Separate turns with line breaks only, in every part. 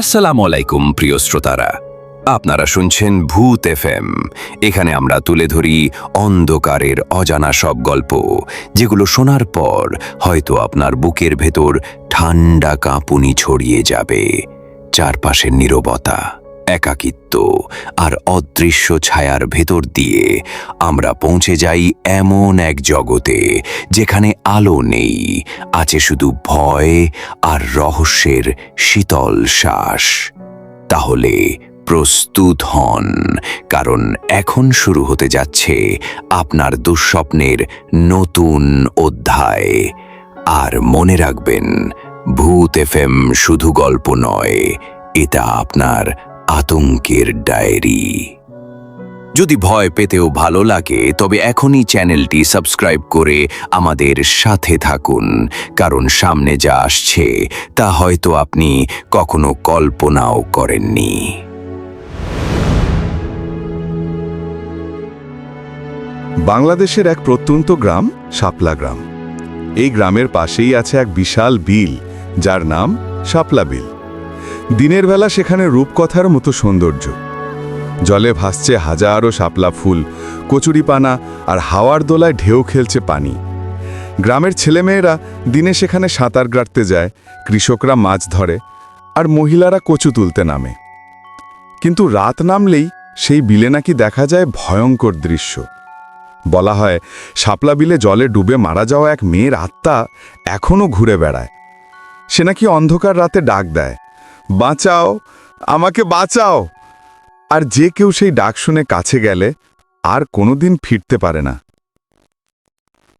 আসসালামু আলাইকুম, প্রিয় শ্রোতারা। আপনারা শুনছেন ভূত এফ এখানে আমরা তুলে ধরি অন্ধকারের অজানা সব গল্প, যেগুলো শোনার পর হয়তো আপনার বুকের ভেতর ঠান্ডা কাঁপুনি ছড়িয়ে যাবে, চারপাশের নীরবতা। একাকিত্ব আর অদৃশ্য ছায়ার ভেতর দিয়ে আমরা পৌঁছে যাই এমন এক জগতে যেখানে আলো নেই, আছে শুধু ভয় আর রহস্যের শীতল শ্বাস। তাহলে প্রস্তুত হন, কারণ এখন শুরু হতে যাচ্ছে আপনার দুঃস্বপ্নের নতুন অধ্যায়। আর মনে রাখবেন, ভূত এফএম শুধু গল্প নয়, এটা আপনার আতঙ্কের ডায়েরি। যদি ভয় পেতেও ভালো লাগে, তবে এখনই চ্যানেলটি সাবস্ক্রাইব করে আমাদের সাথে থাকুন, কারণ সামনে যা আসছে, তা হয়তো আপনি কখনো কল্পনাও করেননি।
বাংলাদেশের এক প্রত্যন্ত গ্রাম, শাপলা গ্রাম। এই গ্রামের পাশেই আছে এক বিশাল বিল, যার নাম শাপলা বিল। দিনের বেলা সেখানে রূপকথার মতো সৌন্দর্য। জলে ভাসছে হাজারো শাপলা ফুল, কচুরিপানা আর হাওয়ার দোলায় ঢেউ খেলছে পানি। গ্রামের ছেলেমেয়েরা দিনে সেখানে সাঁতার কাটতে যায়, কৃষকরা মাছ ধরে আর মহিলারা কচু তুলতে নামে। কিন্তু রাত নামলেই সেই বিলে নাকি দেখা যায় ভয়ঙ্কর দৃশ্য। বলা হয়, শাপলা বিলে জলে ডুবে মারা যাওয়া এক মেয়ের আত্মা এখনও ঘুরে বেড়ায়। সে নাকি অন্ধকার রাতে ডাক দেয়। বাঁচাও, আমাকে বাঁচাও। আর যে কেউ সেই ডাক শুনে কাছে গেলে আর কোনোদিন ফিরতে পারে না।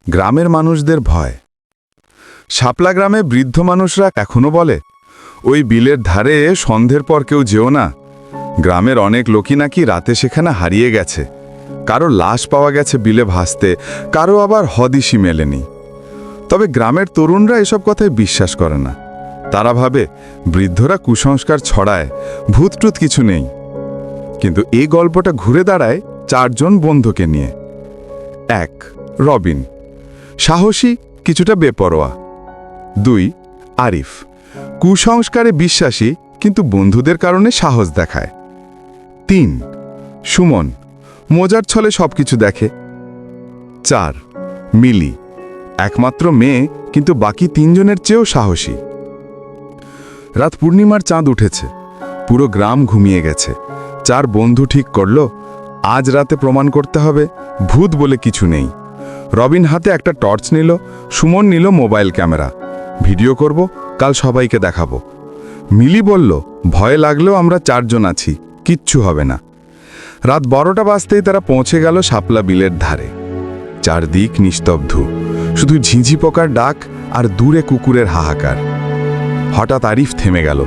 গ্রামের মানুষদের ভয়। শাপলা গ্রামে বৃদ্ধ মানুষরা এখনও বলে, ওই বিলের ধারে সন্ধের পর কেউ যেও না। গ্রামের অনেক লোকই নাকি রাতে সেখানে হারিয়ে গেছে। কারও লাশ পাওয়া গেছে বিলে ভাসতে, কারও আবার হদিশি মেলেনি। তবে গ্রামের তরুণরা এসব কথায় বিশ্বাস করে না। তারা ভাবে, বৃদ্ধরা কুসংস্কার ছড়ায়, ভূতটুত কিছু নেই। কিন্তু এই গল্পটা ঘুরে দাঁড়ায় চারজন বন্ধুকে নিয়ে। এক, রবিন। সাহসী, কিছুটা বেপরোয়া। দুই, আরিফ। কুসংস্কারে বিশ্বাসী, কিন্তু বন্ধুদের কারণে সাহস দেখায়। তিন, সুমন। মোজার ছলে সবকিছু দেখে। চার, মিলি। একমাত্র মেয়ে, কিন্তু বাকি তিনজনের চেয়েও সাহসী। রাত পূর্ণিমার চাঁদ উঠেছে। পুরো গ্রাম ঘুমিয়ে গেছে। চার বন্ধু ঠিক করল, আজ রাতে প্রমাণ করতে হবে, ভূত বলে কিছু নেই। রবিন হাতে একটা টর্চ নিল, সুমন নিল মোবাইল ক্যামেরা। ভিডিও করব, কাল সবাইকে দেখাবো। মিলি বলল, ভয় লাগলেও আমরা চারজন আছি, কিচ্ছু হবে না। রাত বারোটা বাজতেই তারা পৌঁছে গেল শাপলা বিলের ধারে। চারদিক নিস্তব্ধ। শুধু ঝিঁঝি পোকার ডাক আর দূরে কুকুরের হাহাকার। হঠাৎ আরিফ থেমে গেল।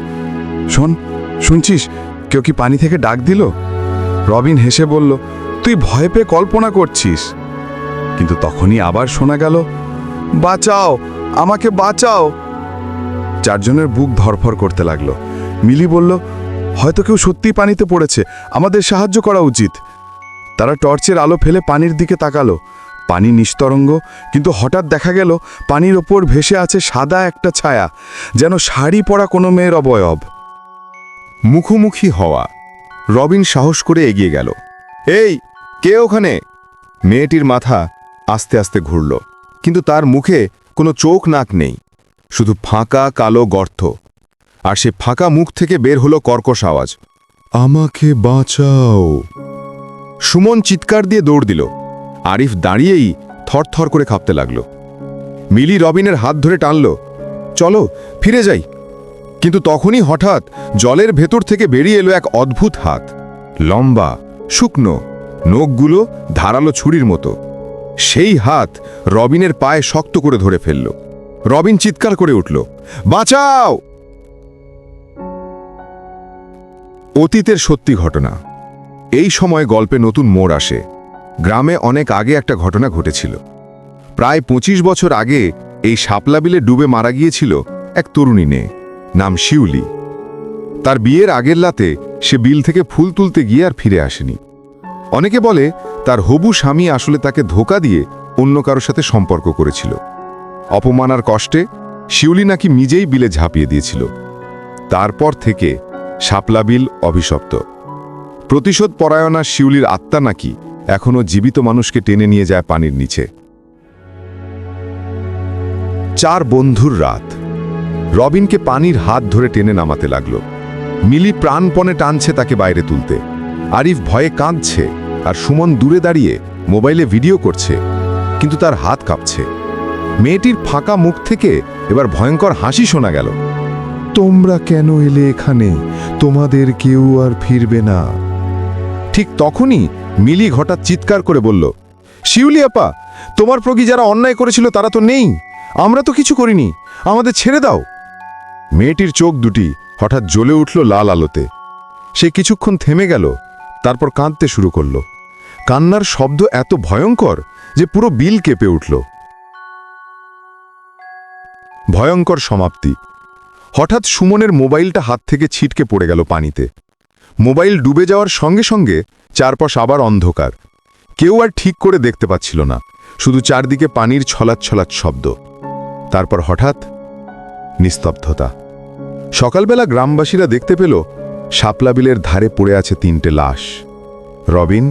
শোন, শুনছিস? কেউ কি পানি থেকে ডাক দিল? রবিন হেসে বলল, তুই ভয় পেয়ে কল্পনা করছিস। কিন্তু তখনই আবার শোনা গেল, বাঁচাও, আমাকে বাঁচাও। চারজনের বুক ধরফর করতে লাগল। মিলি বলল, হয়তো কেউ সত্যিই পানিতে পড়েছে। আমাদের সাহায্য করা উচিত। তারা টর্চের আলো ফেলে পানির দিকে তাকালো। পানি নিস্তরঙ্গ, কিন্তু হঠাৎ দেখা গেল পানির ওপর ভেসে আছে সাদা একটা ছায়া, যেন শাড়ি পরা কোনো মেয়ের অবয়ব।
মুখোমুখি হওয়া, রবিন সাহস করে এগিয়ে গেল। এই, কে ওখানে? মেয়েটির মাথা আস্তে আস্তে ঘুরল, কিন্তু তার মুখে কোনো চোখ নাক নেই, শুধু ফাঁকা কালো গর্ত, আর সে ফাঁকা মুখ থেকে বের হলো কর্কশ আওয়াজ। আমাকে বাঁচাও। সুমন চিৎকার দিয়ে দৌড় দিল। আরিফ দাঁড়িয়েই থরথর করে কাঁপতে লাগল। মিলি রবিনের হাত ধরে টানল, চলো, ফিরে যাই। কিন্তু তখনই হঠাৎ জলের ভেতর থেকে বেরিয়ে এলো এক অদ্ভুত হাত, লম্বা, শুকনো, নখগুলো ধারালো ছুরির মতো। সেই হাত রবিনের পায়ে শক্ত করে ধরে ফেলল। রবিন চিৎকার করে উঠল, বাঁচাও! অতীতের সত্যি ঘটনা। এই সময় গল্পে নতুন মোড় আসে। গ্রামে অনেক আগে একটা ঘটনা ঘটেছিল। প্রায় ২৫ বছর আগে এই শাপলা বিলে ডুবে মারা গিয়েছিল এক তরুণী মেয়ে, নাম শিউলি। তার বিয়ের আগের রাতে সে বিল থেকে ফুল তুলতে গিয়ে আর ফিরে আসেনি। অনেকে বলে তার হবু স্বামী আসলে তাকে ধোকা দিয়ে অন্য কারোর সাথে সম্পর্ক করেছিল। অপমানার কষ্টে শিউলি নাকি নিজেই বিলে ঝাঁপিয়ে দিয়েছিল। তারপর থেকে শাপলা বিল অভিশপ্ত। প্রতিশোধ পরায়ণা শিউলির আত্মা নাকি এখনও জীবিত মানুষকে টেনে নিয়ে যায় পানির নিচে। চার বন্ধুর রাত। রবিনকে পানির হাত ধরে টেনে নামাতে লাগল। মিলি প্রাণপণে টানছে তাকে বাইরে তুলতে। আরিফ ভয়ে কাঁদছে আর সুমন দূরে দাঁড়িয়ে মোবাইলে ভিডিও করছে, কিন্তু তার হাত কাঁপছে। মেয়েটির ফাঁকা মুখ থেকে এবার ভয়ঙ্কর হাসি শোনা গেল। তোমরা কেন এলে এখানে? তোমাদের কেউ আর ফিরবে না। ঠিক তখনই মিলি হঠাৎ চিৎকার করে বলল, শিউলি আপা, তোমার প্রতি যারা অন্যায় করেছিল তারা তো নেই। আমরা তো কিছু করিনি। আমাদের ছেড়ে দাও। মেয়েটির চোখ দুটি হঠাৎ জ্বলে উঠল লাল আলোতে। সে কিছুক্ষণ থেমে গেল, তারপর কাঁদতে শুরু করল। কান্নার শব্দ এত ভয়ঙ্কর যে পুরো বিল কেঁপে উঠল। ভয়ঙ্কর সমাপ্তি। হঠাৎ সুমনের মোবাইলটা হাত থেকে ছিটকে পড়ে গেল পানিতে। মোবাইল ডুবে যাওয়ার সঙ্গে সঙ্গে চারপাশ আবার অন্ধকার। কেউ আর ঠিক করে দেখতে পাচ্ছিল না, শুধু চারদিকে পানির ছলাৎ শব্দ। তারপর হঠাৎ নিস্তব্ধতা। সকালবেলা গ্রামবাসীরা দেখতে পেল, শাপলা বিলের ধারে পড়ে আছে তিনটে লাশ। রবিন,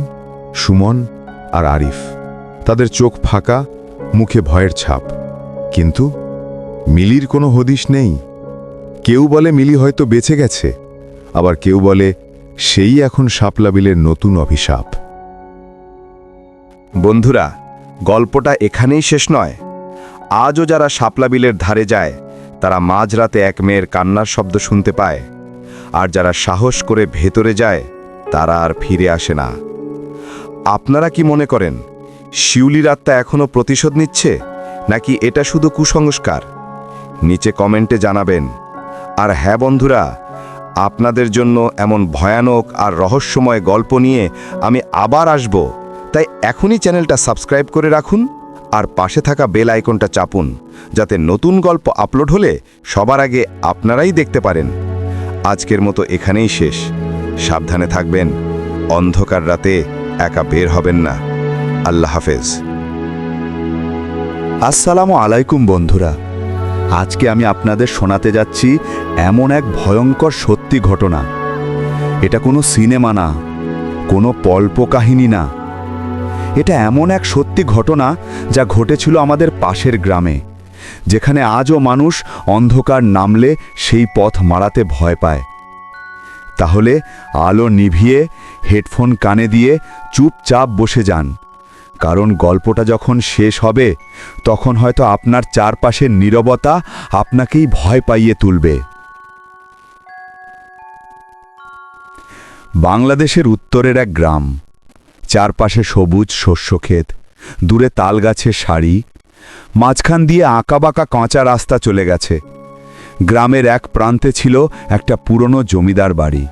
সুমন আর আরিফ। তাদের চোখ ফাঁকা, মুখে ভয়ের ছাপ। কিন্তু মিলির কোনো হদিশ নেই। কেউ বলে মিলি হয়তো বেঁচে গেছে, আবার কেউ বলে সেই এখন শাপলা বিলের নতুন অভিশাপ।
বন্ধুরা, গল্পটা এখানেই শেষ নয়। আজও যারা শাপলা বিলের ধারে যায়, তারা মাঝরাতে এক মেয়ের কান্নার শব্দ শুনতে পায়। আর যারা সাহস করে ভেতরে যায়, তারা আর ফিরে আসে না। আপনারা কি মনে করেন, শিউলির আত্মা এখনও প্রতিশোধ নিচ্ছে, নাকি এটা শুধু কুসংস্কার? নিচে কমেন্টে জানাবেন। আর হ্যাঁ বন্ধুরা আপনাদের জন্য এমন ভয়ানক আর রহস্যময় গল্প নিয়ে আমি আবার আসব। তাই এখনই চ্যানেলটা সাবস্ক্রাইব করে রাখুন আর পাশে থাকা বেল আইকনটা চাপুন, যাতে নতুন গল্প আপলোড হলে সবার আগে আপনারাই দেখতে পারেন। আজকের মতো এখানেই শেষ। সাবধানে থাকবেন, অন্ধকার রাতে একা বের হবেন না। আল্লাহ হাফেজ। আসসালামু আলাইকুম বন্ধুরা। আজকে আমি আপনাদের শোনাতে যাচ্ছি এমন এক ভয়ঙ্কর সত্যি ঘটনা। এটা কোনো সিনেমা না, কোনো পল্প কাহিনী না। এটা এমন এক সত্যি ঘটনা যা ঘটেছিল আমাদের পাশের গ্রামে, যেখানে আজও মানুষ অন্ধকার নামলে সেই পথ মারাতে ভয় পায়। তাহলে আলো নিভিয়ে, হেডফোন কানে দিয়ে চুপচাপ বসে যান। কারণ গল্পটা যখন শেষ হবে, তখন হয়তো আপনার চারপাশের নীরবতা আপনাকেই ভয় পাইয়ে তুলবে। বাংলাদেশের উত্তরের এক গ্রাম। চারপাশে সবুজ শস্যক্ষেত দূরে তালগাছের সারি, মাঝখান দিয়ে আঁকাবাঁকা কাঁচা রাস্তা চলে গেছে। গ্রামের এক প্রান্তে ছিল একটা পুরনো জমিদার বাড়ি।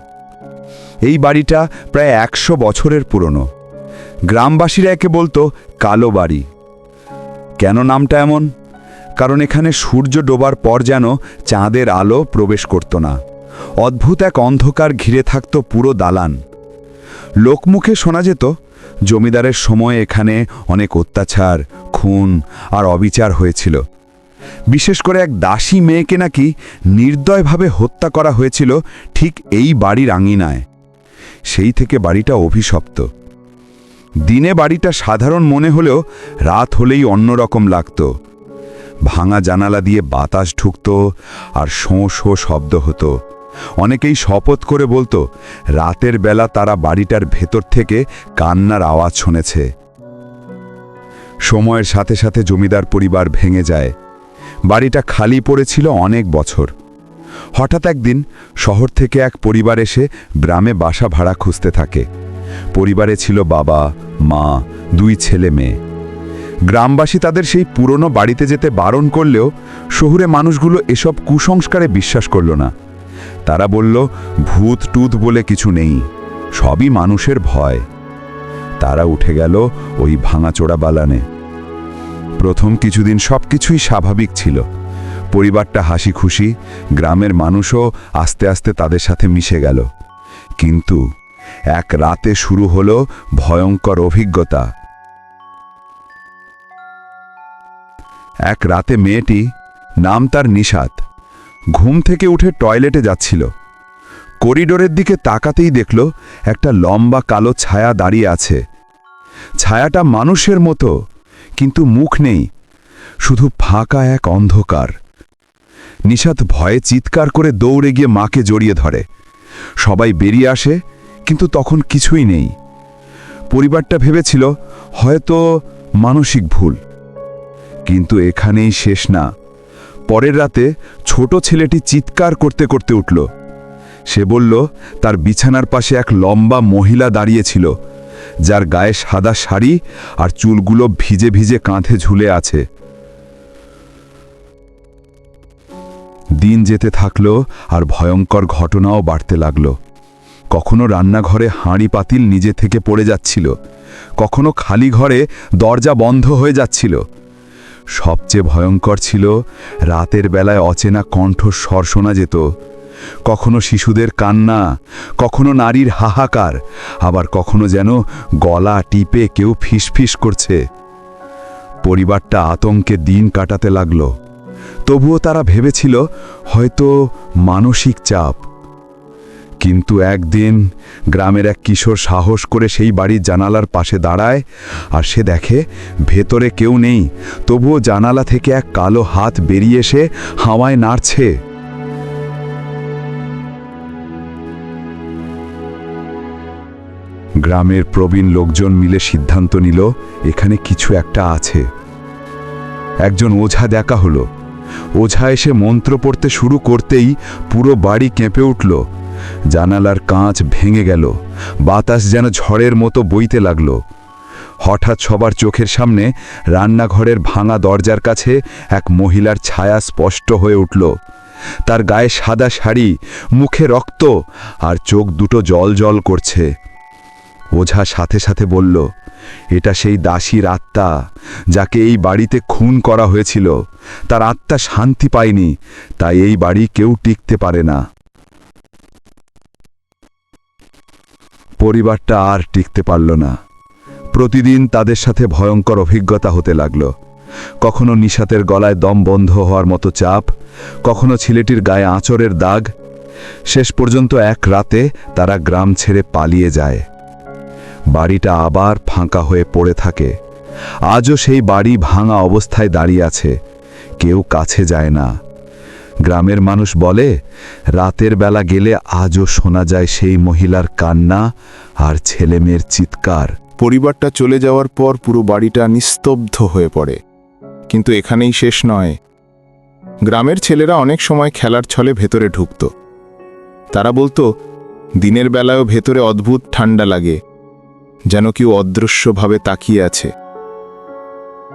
এই বাড়িটা প্রায় একশো বছরের পুরনো। গ্রামবাসীরা একে বলতো কালো বাড়ি। কেন নামটা এমন? কারণ এখানে সূর্য ডোবার পর যেন চাঁদের আলো প্রবেশ করত না। অদ্ভুত এক অন্ধকার ঘিরে থাকত পুরো দালান। লোকমুখে শোনা যেত, জমিদারের সময় এখানে অনেক অত্যাচার, খুন আর অবিচার হয়েছিল। বিশেষ করে এক দাসী মেয়েকে নাকি নির্দয়ভাবে হত্যা করা হয়েছিল ঠিক এই বাড়ির আঙিনায় সেই থেকে বাড়িটা অভিশপ্ত। দিনে বাড়িটা সাধারণ মনে হলেও রাত হলেই অন্যরকম লাগত। ভাঙা জানালা দিয়ে বাতাস ঢুকত আর শোঁ শোঁ শব্দ হতো। অনেকেই শপথ করে বলতো, রাতের বেলা তারা বাড়িটার ভেতর থেকে কান্নার আওয়াজ শুনেছে। সময়ের সাথে সাথে জমিদার পরিবার ভেঙে যায়। বাড়িটা খালি পড়েছিল অনেক বছর। হঠাৎ একদিন শহর থেকে এক পরিবার এসে গ্রামে বাসা ভাড়া খুঁজতে থাকে। পরিবারে ছিল বাবা, মা, দুই ছেলে মেয়ে। গ্রামবাসী তাদের সেই পুরনো বাড়িতে যেতে বারণ করলেও শহুরে মানুষগুলো এসব কুসংস্কারে বিশ্বাস করল না। তারা বলল, ভূত টুত বলে কিছু নেই, সবই মানুষের ভয়। তারা উঠে গেল ওই ভাঙাচোড়া বালানে। প্রথম কিছুদিন সবকিছুই স্বাভাবিক ছিল। পরিবারটা হাসি খুশি গ্রামের মানুষও আস্তে আস্তে তাদের সাথে মিশে গেল। কিন্তু এক রাতে শুরু হলো ভয়ঙ্কর অভিজ্ঞতা। এক রাতে মেয়েটি, নাম তার নিষাদ ঘুম থেকে উঠে টয়লেটে যাচ্ছিল। করিডোরের দিকে তাকাতেই দেখল একটা লম্বা কালো ছায়া দাঁড়িয়ে আছে। ছায়াটা মানুষের মতো, কিন্তু মুখ নেই, শুধু ফাঁকা এক অন্ধকার। নিশাত ভয়ে চিৎকার করে দৌড়ে গিয়ে মাকে জড়িয়ে ধরে। সবাই বেরিয়ে আসে, কিন্তু তখন কিছুই নেই। পরিবারটা ভেবেছিল হয়তো মানসিক ভুল, কিন্তু এখানেই শেষ না। পরের রাতে ছোট ছেলেটি চিৎকার করতে করতে উঠল। সে বলল, তার বিছানার পাশে এক লম্বা মহিলা দাঁড়িয়েছিল যার গায়ে সাদা শাড়ি আর চুলগুলো ভিজে ভিজে কাঁধে ঝুলে আছে। দিন যেতে থাকল আর ভয়ঙ্কর ঘটনাও বাড়তে লাগল। কখনো রান্নাঘরে হাঁড়ি পাতিল নিজে থেকে পড়ে যাচ্ছিল, কখনো খালি ঘরে দরজা বন্ধ হয়ে যাচ্ছিল। সবচেয়ে ভয়ঙ্কর ছিল, রাতের বেলায় অচেনা কণ্ঠস্বর শোনা যেত। কখনো শিশুদের কান্না, কখনো নারীর হাহাকার, আবার কখনো যেন গলা টিপে কেউ ফিসফিস করছে। পরিবারটা আতঙ্কে দিন কাটাতে লাগল। তবুও তারা ভেবেছিল, হয়তো মানসিক চাপ কিন্তু একদিন গ্রামের এক কিশোর সাহস করে সেই বাড়ির জানালার পাশে দাঁড়ায় আর সে দেখে, ভেতরে কেউ নেই, তবুও জানালা থেকে এক কালো হাত বেরিয়ে এসে হাওয়ায় নাড়ছে। গ্রামের প্রবীণ লোকজন মিলে সিদ্ধান্ত নিল, এখানে কিছু একটা আছে। একজন ওঝা দেখা হলো। ওঝা এসে মন্ত্র পড়তে শুরু করতেই পুরো বাড়ি কেঁপে উঠল। জানালার কাঁচ ভেঙে গেল। বাতাস যেন ঝড়ের মতো বইতে লাগল। হঠাৎ সবার চোখের সামনে রান্নাঘরের ভাঙা দরজার কাছে এক মহিলার ছায়া স্পষ্ট হয়ে উঠল। তার গায়ে সাদা শাড়ি, মুখে রক্ত আর চোখ দুটো জল জল করছে। ওঝা সাথে সাথে বলল, এটা সেই দাসীর আত্মা যাকে এই বাড়িতে খুন করা হয়েছিল। তার আত্মা শান্তি পায়নি, তাই এই বাড়ি কেউ টিকতে পারে না। পরিবারটা আর টিকতে পারল না। প্রতিদিন তাদের সাথে ভয়ঙ্কর অভিজ্ঞতা হতে লাগল। কখনো নিশাতের গলায় দম বন্ধ হওয়ার মতো চাপ, কখনো ছেলেটির গায়ে আঁচড়ের দাগ। শেষ পর্যন্ত এক রাতে তারা গ্রাম ছেড়ে পালিয়ে যায়। বাড়িটা আবার ফাঁকা হয়ে পড়ে থাকে। আজও সেই বাড়ি ভাঙা অবস্থায় দাঁড়িয়ে আছে। কেউ কাছে যায় না। গ্রামের মানুষ বলে, রাতের বেলা গেলে আজও শোনা যায় সেই মহিলার কান্না আর ছেলেমেয়ের চিৎকার।
পরিবারটা চলে যাওয়ার পর পুরো বাড়িটা নিস্তব্ধ হয়ে পড়ে। কিন্তু এখানেই শেষ নয়। গ্রামের ছেলেরা অনেক সময় খেলার ছলে ভেতরে ঢুকত। তারা বলতো, দিনের বেলায়ও ভেতরে অদ্ভুত ঠান্ডা লাগে, যেন কেউ অদৃশ্যভাবে তাকিয়ে আছে।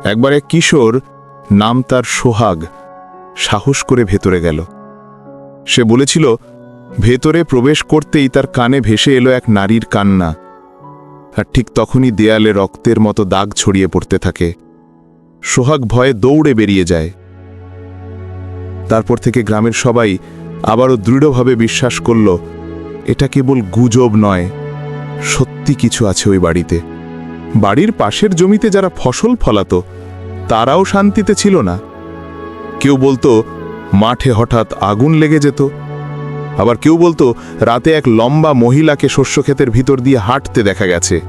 একবার এক কিশোর, নাম তার সোহাগ সাহস করে ভেতরে গেল। সে বলেছিল, ভেতরে প্রবেশ করতেই তার কানে ভেসে এলো এক নারীর কান্না। আর ঠিক তখনই দেয়ালে রক্তের মতো দাগ ছড়িয়ে পড়তে থাকে। সোহাগ ভয়ে দৌড়ে বেরিয়ে যায়। তারপর থেকে গ্রামের সবাই আবারও দৃঢ়ভাবে বিশ্বাস করল, এটা কেবল গুজব নয়, সত্যি কিছু আছে ওই বাড়িতে। বাড়ির পাশের জমিতে যারা ফসল ফলাত, তারাও শান্তিতে ছিল না। কেউ বলতো, মাঠে হঠাৎ আগুন লেগে যেত। আবার কেউ বলতো, রাতে এক লম্বা মহিলাকে শস্যক্ষেতের ভিতর দিয়ে হাঁটতে দেখা গেছে।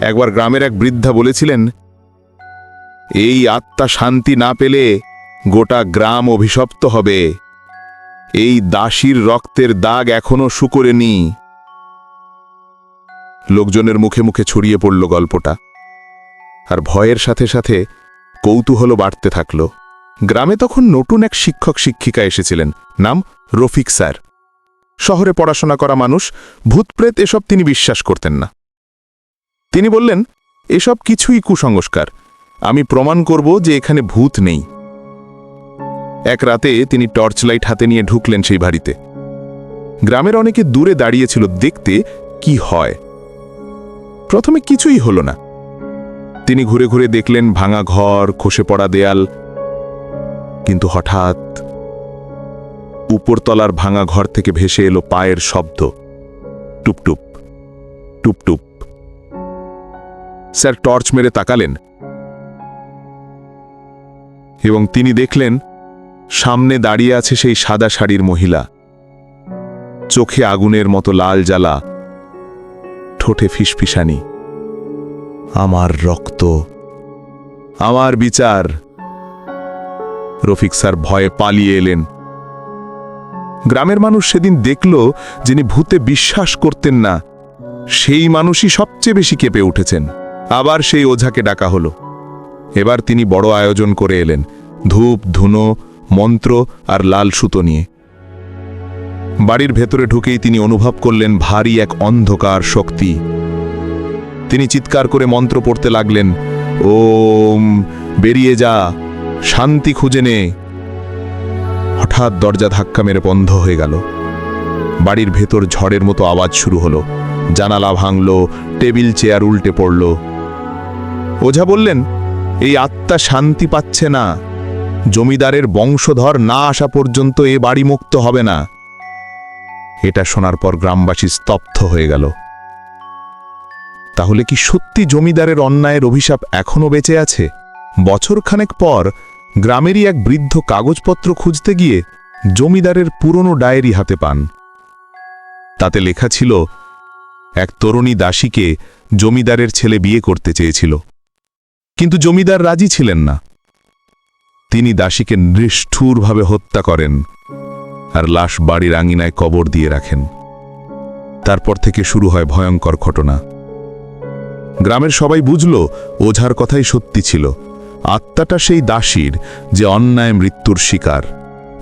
একবার গ্রামের এক বৃদ্ধা বলেছিলেন, এই আত্মা শান্তি না পেলে গোটা গ্রাম অভিশপ্ত হবে। এই দাসীর রক্তের দাগ এখনও শুকোরেনি। লোকজনের মুখে মুখে ছড়িয়ে পড়ল গল্পটা। আর ভয়ের সাথে সাথে কৌতূহল বাড়তে থাকল। গ্রামে তখন নতুন এক শিক্ষক শিক্ষিকা এসেছিলেন, নাম রফিক স্যার। শহরে পড়াশোনা করা মানুষ, ভূতপ্রেত এসব তিনি বিশ্বাস করতেন না। তিনি বললেন, এসব কিছুই কুসংস্কার। আমি প্রমাণ করব যে এখানে ভূত নেই। এক রাতে তিনি টর্চ লাইট হাতে নিয়ে ঢুকলেন সেই বাড়িতে। গ্রামের অনেকে দূরে দাঁড়িয়েছিল দেখতে কি হয়। প্রথমে কিছুই হলো না। তিনি ঘুরে ঘুরে দেখলেন ভাঙা ঘর, খসে পড়া দেয়াল কিন্তু হঠাৎ উপরতলার ভাঙা ঘর থেকে ভেসে এলো পায়ের শব্দ। টুপটুপ টুপটুপ স্যার, টর্চ মেরে তাকালেন। এবং তিনি দেখলেন, সামনে দাঁড়িয়ে আছে সেই সাদা শাড়ির মহিলা। চোখে আগুনের মতো লাল জ্বালা, ঠোঁটে ফিসফিসানি। আমার রক্ত, আমার বিচার। রফিক স্যার ভয়ে পালিয়ে এলেন। গ্রামের মানুষ সেদিন দেখল যিনি ভূতে বিশ্বাস করতেন না, সেই মানুষই সবচেয়ে বেশি কেঁপে উঠেছেন। আবার সেই ওঝাকে ডাকা হলো। এবার তিনি বড় আয়োজন করে এলেন, ধূপ, ধুনো, মন্ত্র আর লাল সুতো নিয়ে। বাড়ির ভেতরে ঢুকেই তিনি অনুভব করলেন ভারী এক অন্ধকার শক্তি। তিনি চিৎকার করে মন্ত্র পড়তে লাগলেন, ওম, বেরিয়ে যা। শান্তি খুঁজে নে। হঠাৎ দরজা ধাক্কা মেরে বন্ধ হয়ে গেল। বাড়ির ভেতর ঝড়ের মতো আওয়াজ শুরু হলো। জানালা ভাঙল, টেবিল, চেয়ার উল্টে পড়ল। ওঝা বললেন, এই আত্মা শান্তি পাচ্ছে না। জমিদারের বংশধর না আসা পর্যন্ত এ বাড়ি মুক্ত হবে না। এটা শোনার পর গ্রামবাসী স্তব্ধ হয়ে গেল। তাহলে কি সত্যি জমিদারের অন্যায়ের অভিশাপ এখনও বেঁচে আছে? বছরখানেক পর গ্রামেরই এক বৃদ্ধ কাগজপত্র খুঁজতে গিয়ে জমিদারের পুরনো ডায়েরি হাতে পান। তাতে লেখা ছিল, এক তরুণী দাসীকে জমিদারের ছেলে বিয়ে করতে চেয়েছিল। কিন্তু জমিদার রাজি ছিলেন না। তিনি দাসীকে নিষ্ঠুরভাবে হত্যা করেন আর লাশ বাড়ির আঙিনায় কবর দিয়ে রাখেন। তারপর থেকে শুরু হয় ভয়ঙ্কর ঘটনা। গ্রামের সবাই বুঝল, ওঝার কথাই সত্যি ছিল। আত্মাটা সেই দাসীর যে অন্যায় মৃত্যুর শিকার।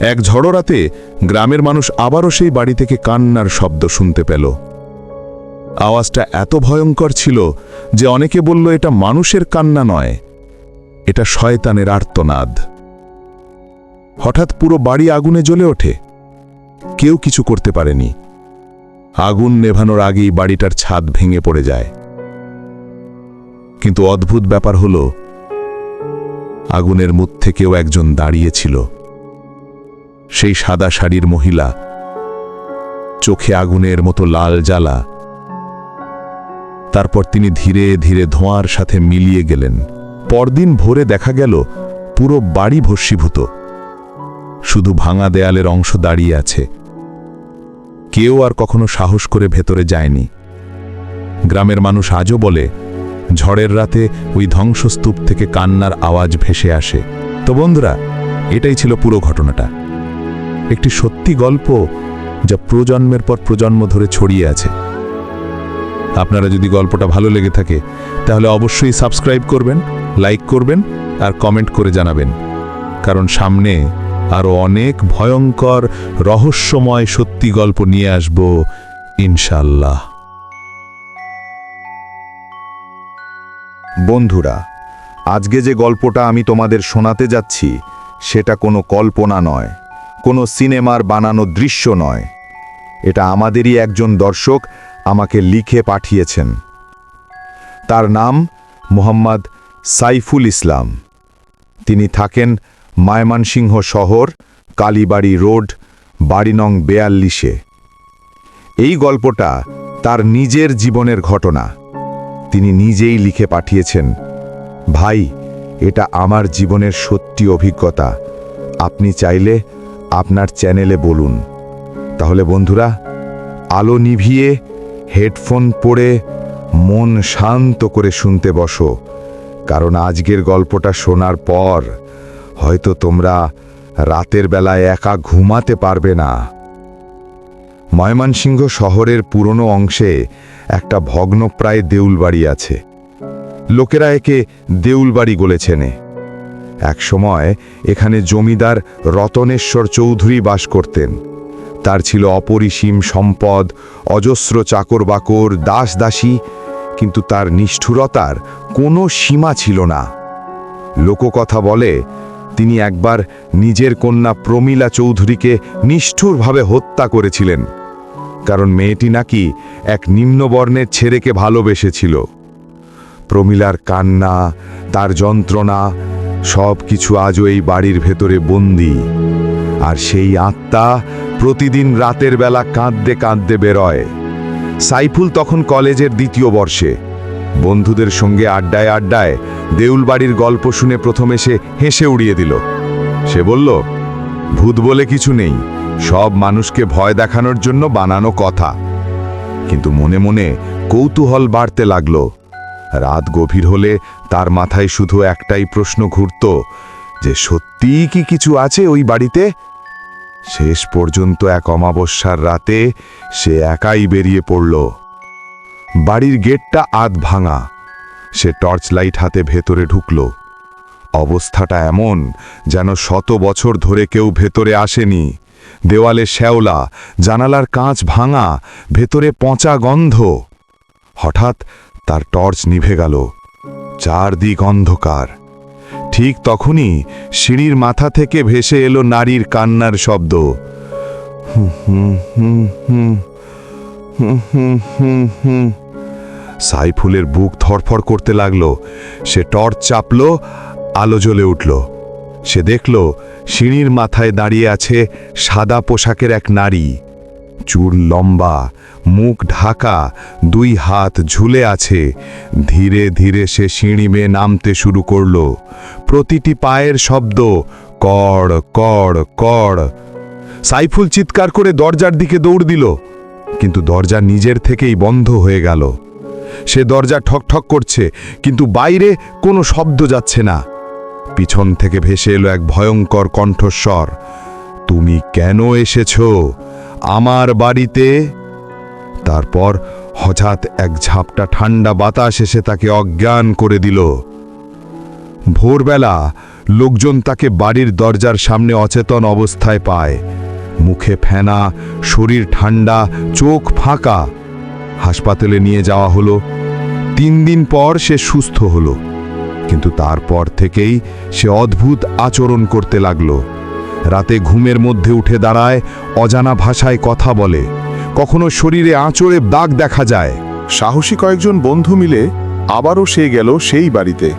এক ঝড়ো রাতে গ্রামের মানুষ আবারও সেই বাড়ি থেকে কান্নার শব্দ শুনতে পেল। আওয়াজটা এত ভয়ঙ্কর ছিল যে অনেকে বলল, এটা মানুষের কান্না নয়, এটা শয়তানের আর্তনাদ। হঠাৎ পুরো বাড়ি আগুনে জ্বলে ওঠে। কেউ কিছু করতে পারেনি। আগুন নেভানোর আগেই বাড়িটার ছাদ ভেঙে পড়ে যায়। কিন্তু অদ্ভুত ব্যাপার হল আগুনের মধ্যে কেউ একজন দাঁড়িয়েছিল। সেই সাদা শাড়ির মহিলা, চোখে আগুনের মতো লাল জ্বালা। তারপর তিনি ধীরে ধীরে ধোঁয়ার সাথে মিলিয়ে গেলেন। পরদিন ভোরে দেখা গেল, পুরো বাড়ি ভস্মীভূত। শুধু ভাঙা দেয়ালের অংশ দাঁড়িয়ে আছে। কেউ আর কখনো সাহস করে ভেতরে যায়নি। গ্রামের মানুষ আজও বলে ঝড়ের রাতে ওই ধ্বংসস্তূপ থেকে কান্নার আওয়াজ ভেসে আসে। তো বন্ধুরা, এটাই ছিল পুরো ঘটনাটা। একটি সত্যি গল্প যা প্রজন্মের পর প্রজন্ম ধরে ছড়িয়ে আছে। আপনারা যদি গল্পটা ভালো লেগে থাকে, তাহলে অবশ্যই সাবস্ক্রাইব করবেন, লাইক করবেন আর কমেন্ট করে জানাবেন। কারণ সামনে আরও অনেক ভয়ঙ্কর, রহস্যময় সত্যি গল্প নিয়ে আসব ইনশাল্লাহ
বন্ধুরা, আজকে যে গল্পটা আমি তোমাদের শোনাতে যাচ্ছি, সেটা কোনো কল্পনা নয়, কোনো সিনেমার বানানো দৃশ্য নয়। এটা আমাদেরই একজন দর্শক আমাকে লিখে পাঠিয়েছেন। তার নাম মোহাম্মদ সাইফুল ইসলাম। তিনি থাকেন মায়মানসিংহ শহর, কালীবাড়ি রোড, বাড়ি নং বেয়াল্লিশে। এই গল্পটা তার নিজের জীবনের ঘটনা। তিনি নিজেই লিখে পাঠিয়েছেন, ভাই, এটা আমার জীবনের সত্যি অভিজ্ঞতা। আপনি চাইলে আপনার চ্যানেলে বলুন। তাহলে বন্ধুরা, আলো নিভিয়ে হেডফোন পরে মন শান্ত করে শুনতে বসো, কারণ আজকের গল্পটা শোনার পর হয়তো তোমরা রাতের বেলায় একা ঘুমাতে পারবে না। ময়মনসিংহ শহরের পুরনো অংশে একটা ভগ্নপ্রায় দেউলবাড়ি আছে। লোকেরা একে দেউলবাড়ি বলে চেনে। একসময় এখানে জমিদার রতনেশ্বর চৌধুরী বাস করতেন। তার ছিল অপরিসীম সম্পদ, অজস্র চাকর বাকর দাস দাসী কিন্তু তার নিষ্ঠুরতার কোনো সীমা ছিল না। লোককথা বলে, তিনি একবার নিজের কন্যা প্রমীলা চৌধুরীকে নিষ্ঠুরভাবে হত্যা করেছিলেন। কারণ মেয়েটি নাকি এক নিম্নবর্ণের ছেলেকে ভালোবেসেছিল। প্রমীলার কান্না, তার যন্ত্রণা সব কিছু আজও এই বাড়ির ভেতরে বন্দি। আর সেই আত্মা প্রতিদিন রাতের বেলা কাঁদতে কাঁদতে বেরোয়। সাইফুল তখন কলেজের দ্বিতীয় বর্ষে। বন্ধুদের সঙ্গে আড্ডায় আড্ডায় দেউলবাড়ির গল্প শুনে প্রথমে সে হেসে উড়িয়ে দিল। সে বলল, ভূত বলে কিছু নেই। সব মানুষকে ভয় দেখানোর জন্য বানানো কথা। কিন্তু মনে মনে কৌতূহল বাড়তে লাগল। রাত গভীর হলে তার মাথায় শুধু একটাই প্রশ্ন ঘুরত, যে সত্যিই কি কিছু আছে ওই বাড়িতে? শেষ পর্যন্ত এক অমাবস্যার রাতে সে একাই বেরিয়ে পড়ল। বাড়ির গেটটা আধ ভাঙা। সে টর্চ লাইট হাতে ভেতরে ঢুকল। অবস্থাটা এমন, যেন শত বছর ধরে কেউ ভেতরে আসেনি। দেওয়ালে শ্যাওলা, জানালার কাঁচ ভাঙা, ভেতরে পচা গন্ধ। হঠাৎ তার টর্চ নিভে গেল, চারদিক অন্ধকার। ঠিক তখনই সিঁড়ির মাথা থেকে ভেসে এলো নারীর কান্নার শব্দ। সাইফুলের বুক থরফর করতে লাগল, সে টর্চ চাপল, আলো জ্বলে উঠল। সে দেখল সিঁড়ির মাথায় দাঁড়িয়ে আছে সাদা পোশাকের এক নারী। চুল লম্বা, মুখ ঢাকা, দুই হাত ঝুলে আছে। ধীরে ধীরে সে সিঁড়ি মেয়ে নামতে শুরু করল। প্রতিটি পায়ের শব্দ কড় কড় কড়। সাইফুল চিৎকার করে দরজার দিকে দৌড় দিল, কিন্তু দরজা নিজের থেকেই বন্ধ হয়ে গেল। সে দরজা ঠকঠক করছে, কিন্তু বাইরে কোনো শব্দ যাচ্ছে না। পিছন থেকে ভেসে এলো এক ভয়ঙ্কর কণ্ঠস্বর। তুমি কেন এসেছ আমার বাড়িতে? তারপর হঠাৎ এক ঝাপটা ঠান্ডা বাতাস এসে তাকে অজ্ঞান করে দিল। ভোরবেলা লোকজন তাকে বাড়ির দরজার সামনে অচেতন অবস্থায় পায়। মুখে ফেনা, শরীর ঠান্ডা চোখ ফাঁকা। হাসপাতালে নিয়ে যাওয়া হলো। তিন দিন পর সে সুস্থ হলো। কিন্তু তারপর থেকেই সে অদ্ভুত আচরণ করতে লাগল। রাতে ঘুমের মধ্যে উঠে দাঁড়ায়, অজানা ভাষায় কথা বলে। কখনো শরীরে আঁচড়ে দাগ দেখা যায়।
সাহসী কয়েকজন বন্ধু মিলে আবারও সে গেল সেই বাড়িতে।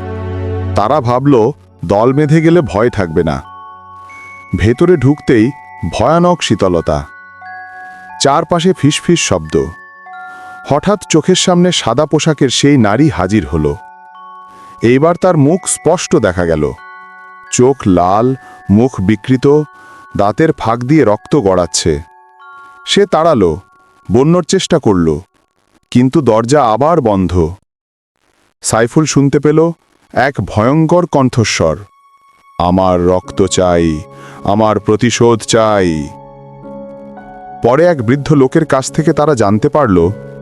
তারা ভাবল, দল বেঁধে গেলে ভয় থাকবে না। ভেতরে ঢুকতেই ভয়ানক শীতলতা। চারপাশে ফিসফিস শব্দ। হঠাৎ চোখের সামনে সাদা পোশাকের সেই নারী হাজির হল। এইবার তার মুখ স্পষ্ট দেখা গেল। চোখ লাল, মুখ বিকৃত, দাঁতের ফাঁক দিয়ে রক্ত গড়াচ্ছে। সে তাড়ালো, বন্যর চেষ্টা করল, কিন্তু দরজা আবার বন্ধ। সাইফুল শুনতে পেল এক ভয়ঙ্কর কণ্ঠস্বর। আমার রক্ত চাই, আমার প্রতিশোধ চাই। পরে এক বৃদ্ধ লোকের কাছ থেকে তারা জানতে পারল,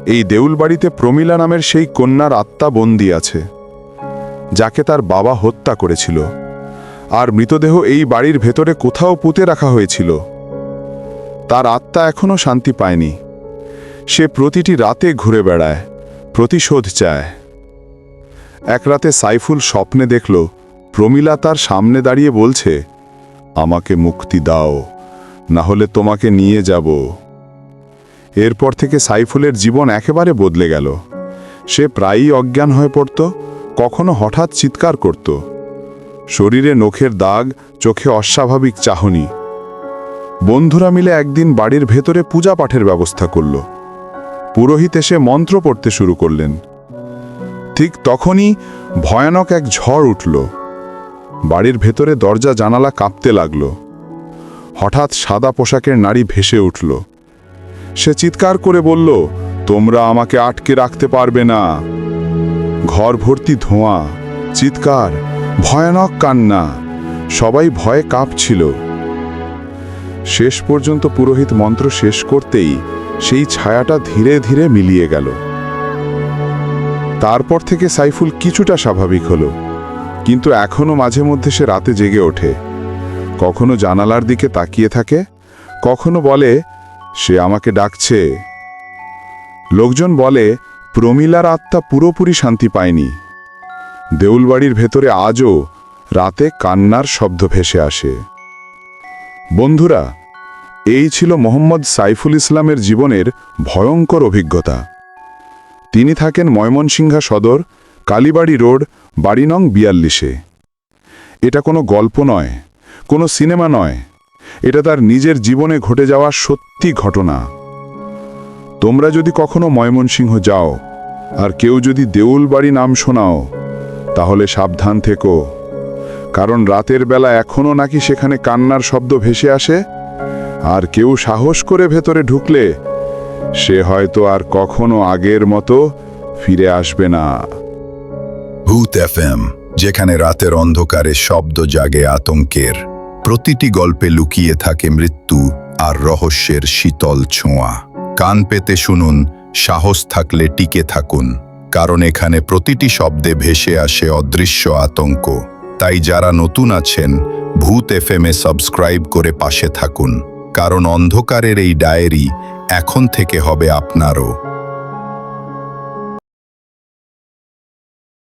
এই দেউলবাড়িতে প্রমিলা নামের সেই কন্যার আত্মা বন্দী আছে। যাকে তার বাবা হত্যা করেছিল। আর মৃতদেহ এই বাড়ির ভেতরে কোথাও পুঁতে রাখা হয়েছিল। তার আত্মা এখনও শান্তি পায়নি। সে প্রতিটি রাতে ঘুরে বেড়ায়, প্রতিশোধ চায়। এক রাতে সাইফুল স্বপ্নে দেখল, প্রমিলা তার সামনে দাঁড়িয়ে বলছে, আমাকে মুক্তি দাও না হলে তোমাকে নিয়ে যাব। এরপর থেকে সাইফুলের জীবন একেবারে বদলে গেল। সে প্রায়ই অজ্ঞান হয়ে পড়ত কখনো হঠাৎ চিৎকার করত। শরীরে নখের দাগ, চোখে অস্বাভাবিক চাহনি। বন্ধুরা মিলে একদিন বাড়ির ভেতরে পূজা পাঠের ব্যবস্থা করল। পুরোহিত এসে মন্ত্র পড়তে শুরু করলেন। ঠিক তখনই ভয়ানক এক ঝড় উঠল। বাড়ির ভেতরে দরজা জানালা কাঁপতে লাগল। হঠাৎ সাদা পোশাকের নারী ভেসে উঠল। সে চিৎকার করে বলল, তোমরা আমাকে আটকে রাখতে পারবে না। ঘর ভর্তি ধোঁয়া, চিৎকার, ভয়ানক কান্না, সবাই ভয়ে কাঁপছিল। শেষ পর্যন্ত পুরোহিত মন্ত্র শেষ করতেই সেই ছায়াটা ধীরে ধীরে মিলিয়ে গেল। তারপর থেকে সাইফুল কিছুটা স্বাভাবিক হলো, কিন্তু এখনও মাঝে মধ্যে সে রাতে জেগে ওঠে। কখনো জানালার দিকে তাকিয়ে থাকে, কখনো বলে, সে আমাকে ডাকছে। লোকজন বলে প্রমিলার আত্মা পুরোপুরি শান্তি পায়নি। দেউলবাড়ির ভেতরে আজও রাতে কান্নার শব্দ ভেসে আসে। বন্ধুরা, এই ছিল মোহাম্মদ সাইফুল ইসলামের জীবনের ভয়ঙ্কর অভিজ্ঞতা। তিনি থাকেন ময়মনসিংহা সদর, কালীবাড়ি রোড, বাড়ি নং বিয়াল্লিশে। এটা কোনো গল্প নয়, কোনো সিনেমা নয়। এটা তার নিজের জীবনে ঘটে যাওয়া সত্যি ঘটনা। তোমরা যদি কখনো ময়মনসিংহ যাও, আর কেউ যদি দেউল বাড়ি নাম শোনাও, তাহলে সাবধান থেকো। কারণ রাতের বেলা এখনও নাকি সেখানে কান্নার শব্দ ভেসে আসে, আর কেউ সাহস করে ভেতরে ঢুকলে, সে হয়তো আর কখনো আগের মতো ফিরে আসবে না।
ভূত এফএম, যেখানে রাতের অন্ধকারে শব্দ জাগে আতঙ্কের, প্রতিটি গল্পে লুকিয়ে থাকে মৃত্যু আর রহস্যের শীতল ছোঁয়া। কান পেতে শুনুন, সাহস থাকলে টিকে থাকুন। কারণ এখানে প্রতিটি শব্দে ভেসে আসে অদৃশ্য আতঙ্ক। তাই যারা নতুন আছেন, ভূত এফ এ সাবস্ক্রাইব করে পাশে থাকুন। কারণ অন্ধকারের এই ডায়েরি এখন থেকে হবে আপনারও।